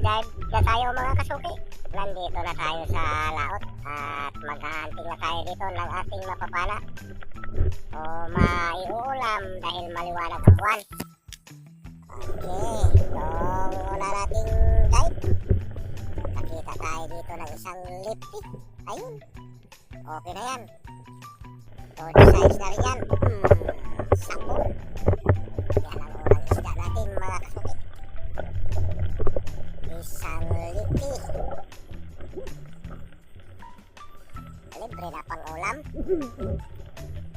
dive na tayo mga kasuki. Nandito na tayo sa laot at maghahunting na tayo dito ng ating mapapala. O maiuulam dahil maliwanag ang buwan. Okay, yung una nating dive. Nakita tayo dito ng isang lipstick. Ayun. Okay na yan. Todo size na rin yan. Hmm, sako. Isang lipi. Libre na pang ulam.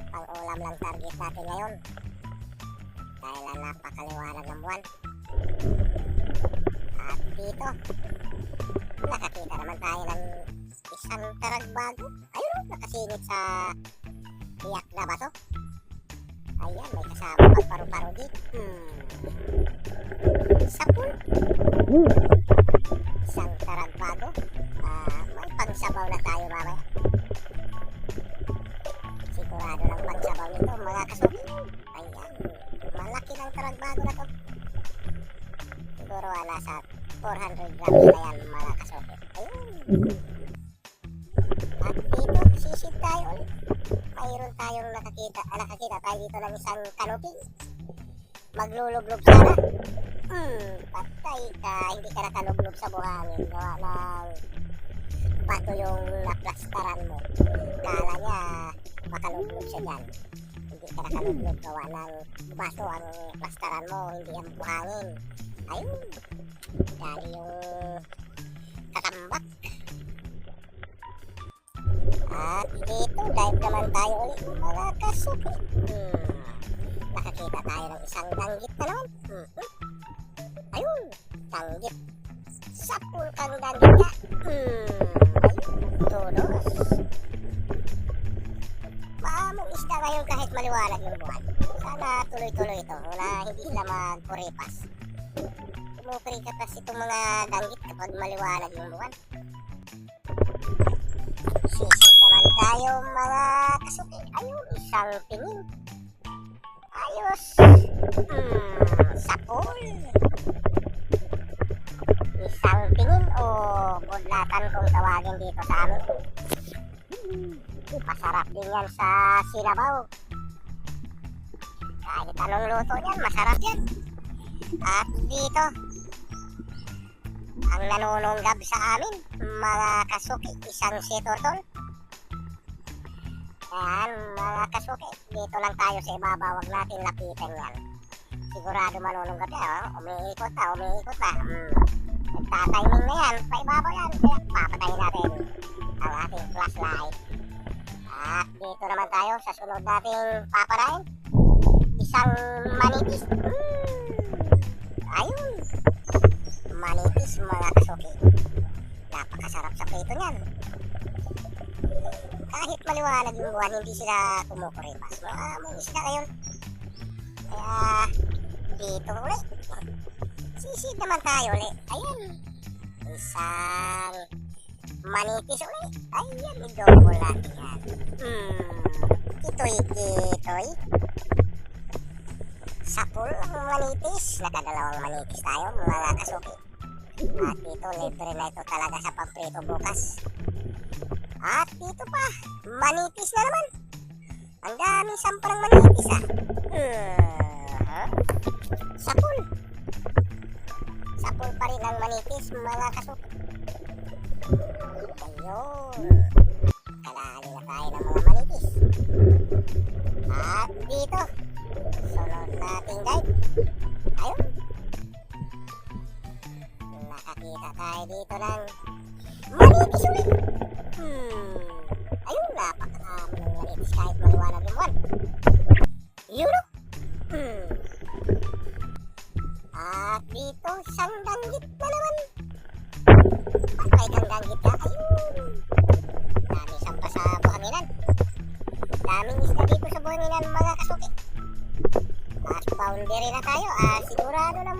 Pang ulam lang target natin ngayon. Dahil ang napakaliwanag ng buwan. At dito, nakakita naman tayo ng isang taragbago. Ayun, nakasingit sa tiyak na bato. Ayan, may kasama pang paru-paro dito. Hmm. Sapul. Isang taragbago. Ah, may pangsabaw na tayo mamaya. Sigurado ng pangsabaw nito, mga kasuki. Ayan, malaki ng taragbago na to. Siguro ah, nasa 400 grams na yan, mga kasuki. Ayun. At dito, sisid tayo ulit. Mayroon tayong nakakita, ah, nakakita tayo dito ng isang kanuping. Maglulublob sana. Hmm, patay ka. Hindi ka nakalublob sa buhangin. Gawa ng bato yung naplastaran mo. Kala niya makalublob siya dyan. Hindi ka nakalublob. Gawa ng bato ang plastaran mo. Hindi ang buhangin. Ayun. Dali yung katambak. At dito, dive naman tayo ulit mga kasuki. Hmm. Nakakita tayo ng isang danggit na naman. Hmm. Ayun, danggit. Sapul kang danggit ka. Hmm. Ayun, tulos. Maamong isda ngayon kahit maliwanag yung buwan. Sana tuloy-tuloy ito. Wala, hindi sila magpuripas. Kumukurikas itong mga danggit kapag maliwanag yung buwan. Sisig naman tayo mga kasuki. Ayun, isang tingin. Ayos. Hmm, sapul. Isang tingin o budlatan kung tawagin dito sa amin. Masarap din yan sa sinabaw. Kahit anong luto yan, masarap yan. At dito, ang nanununggab sa amin, mga kasuki, isang siturtol. Ayan, mga kasuki, dito lang tayo sa ibabaw, huwag natin lapitan yan. Sigurado manununggab yan, oh. umiikot na, umiikot na. Hmm. Nagtatiming na yan, paibabaw yan, kaya papatayin natin ang ating flashlight. At dito naman tayo sa sunod nating paparain. Isang manipis. Hmm. Sa niyan. Kahit maliwanag yung buwan, hindi sila kumukuripas. Mga mong isda ngayon. Kaya, dito ulit. Sisid naman tayo ulit. Ayan. Isang manipis ulit. Ayan, i-double natin yan. Hmm. Kitoy-kitoy. Sapul ang manipis. Nakadalawang manipis tayo, mga kasuki. At dito, libre na ito talaga sa pamprito bukas. At dito pa, manipis na naman. Ang daming samparang manipis ah. Uh, sapul. Sapul pa rin ang manipis, mga kasuki. Ayun. Tayo dito ng manipis ulit. Hmm. Ayun, napakarami ng manipis kahit maliwanag yung buwan. Yun o. Hmm. At dito, isang danggit na naman. Patay kang danggit ka. Ayun. Dami sampa sa buhanginan. Daming isda dito sa buhanginan mga kasuki. At boundary na tayo. Ah, sigurado na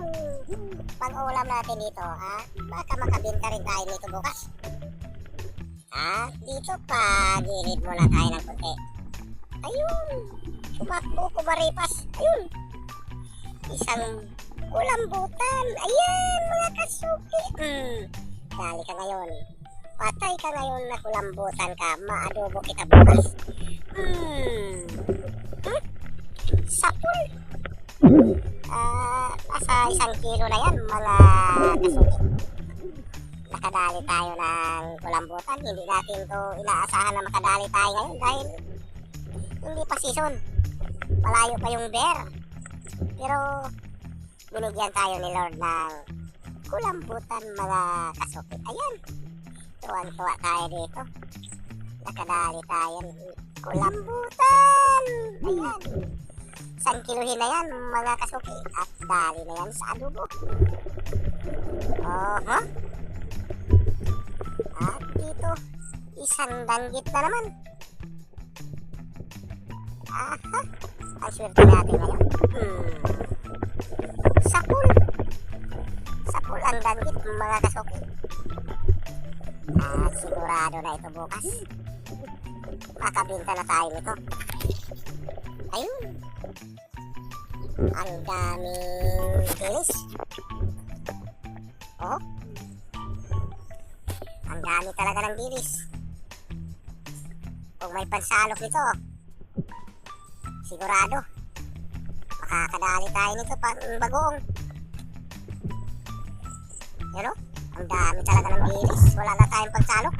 pang-ulam natin dito. Ah, baka makabenta rin tayo nito bukas. Ah, dito pa, gilid muna tayo ng konti. Ayun, tumakbo ko maripas. Ayun, isang kulambutan. Ayan, mga kasuki. Hmm, dali ka ngayon. Patay ka ngayon na kulambutan ka. Maadobo kita bukas. Hmm. Hmm? Sapul. Ah, nasa isang kilo na yan, mga kasuki. Nakadali tayo ng kulambutan. Hindi natin to inaasahan na makadali tayo ngayon dahil hindi pa season. Malayo pa yung bear. Pero binigyan tayo ni Lord ng kulambutan mga kasuki. Ayan. Tuwan-tuwa tayo dito. Nakadali tayo ng kulambutan. Ayan. Isang kiluhin na yan mga kasuki. At dali na yan sa adobo. Oh, huh? At dito, isang danggit na naman. Aha, ang swerte natin ngayon. Hmm. Sapul. Sapul ang danggit, mga kasuki. At sigurado na ito bukas. Makabinta na tayo nito. Ayun. Ang daming kilis. Oh. Ang dami talaga ng bilis. Kung may pansalok nito, sigurado, makakadali tayo nito pang bagoong. Yun o, ang dami talaga ng bilis. Wala na tayong pansalok.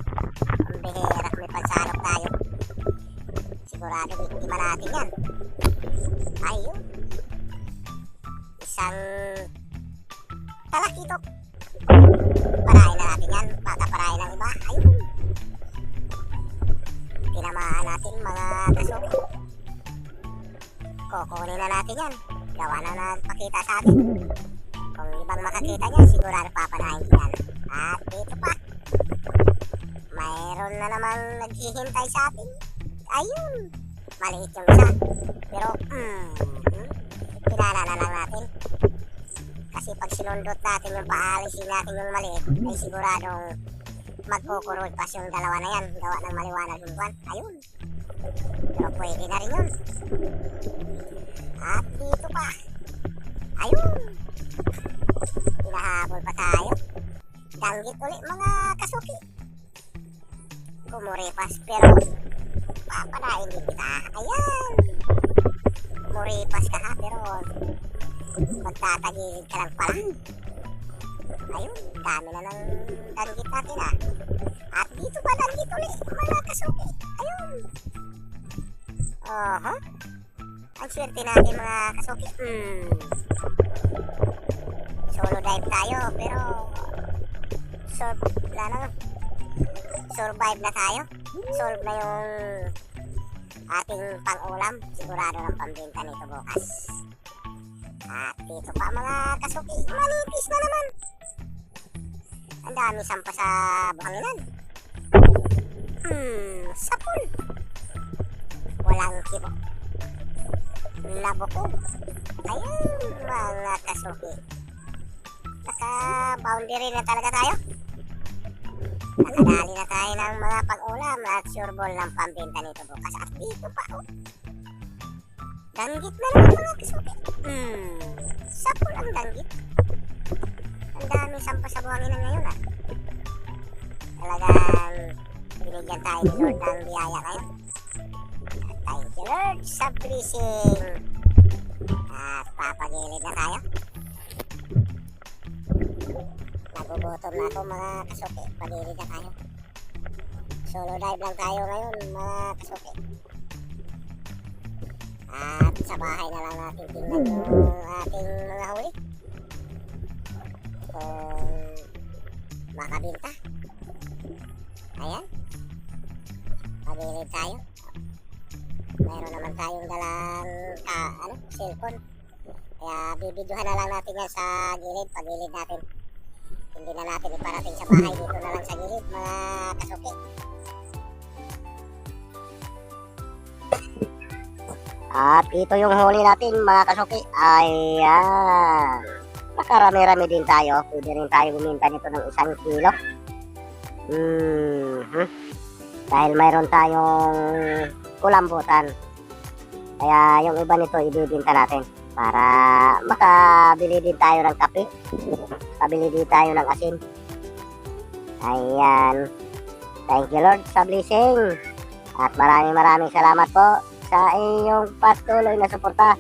Ang bihira may pansalok tayo. Sigurado, biktima natin yan. Ayun. Isang talakitok. Parahin na natin yan. Baka parahin ng iba. Ayun. Tinamaan natin mga kasuki. Kukunin na natin yan. Gawa na nagpakita sa atin. Kung ibang makakita niya, sigurado papanahin yan. At dito pa. Mayroon na namang naghihintay sa atin. Ayun. Maliit yung isa. Pero, hmm. Pinala na lang natin. Kasi pag sinundot natin yung paalisin natin yung maliit, ay siguradong magkukurol pa yung dalawa na yan. Gawa ng maliwanag yung buwan. Ayun. Pero pwede na rin yun. At dito pa. Ayun. Hinahabol pa tayo. Danggit ulit mga kasuki. Kumuripas pero papanain din kita. Ayan. Muripas ka ha pero magtatagilid ka lang pala. Ayun, dami na ng danggit natin ah. At dito pa danggit ulit, mga kasuki. Ayun. Aha. Ang swerte natin mga kasuki. Hmm. Solo dive tayo, pero sur na, survive na tayo. Solve na yung ating pang-ulam. Sigurado ng pambenta nito bukas. At dito pa mga kasuki, manipis na naman. Ang dami sampa sa buhanginan. Hmm, sapul. Walang kibo. Labuko. Ayun, mga kasuki. Naka-boundary na talaga tayo. Nakadali na tayo ng mga pag-ulam at sureball ng pambenta nito bukas. At dito pa, oh. Danggit na naman mga kasuki. Hmm, sapul ang danggit. Ang dami sampa sa buhanginan ngayon ah. Talagang binigyan tayo ni Lord ng biyaya ngayon. At Thank you Lord sa blessing. At papagilid na tayo. Nagugutom na ako mga kasuki. Pagilid na tayo. Solo dive lang tayo ngayon mga kasuki. At sa bahay na lang natin tingnan yung ating mga huli. Kung makabinta. Ayan. Pagilid tayo. Mayroon naman tayong dalang ka, ano, cellphone. Kaya bibidyohan na lang natin yan sa gilid, pagilid natin. Hindi na natin iparating sa bahay dito na lang sa gilid, mga kasuki. At ito yung huli natin mga kasuki. Ayan. Nakarami-rami din tayo. Pwede rin tayo buminta nito ng isang kilo. Hmm. Dahil mayroon tayong kulambutan. Kaya yung iba nito ibibinta natin. Para makabili din tayo ng kape. Kabili din tayo ng asin. Ayan. Thank you Lord sa blessing. At maraming maraming salamat po sa inyong patuloy na suporta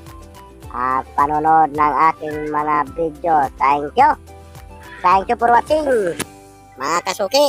at panonood ng aking mga video. Thank you. Thank you for watching. Mga kasuki.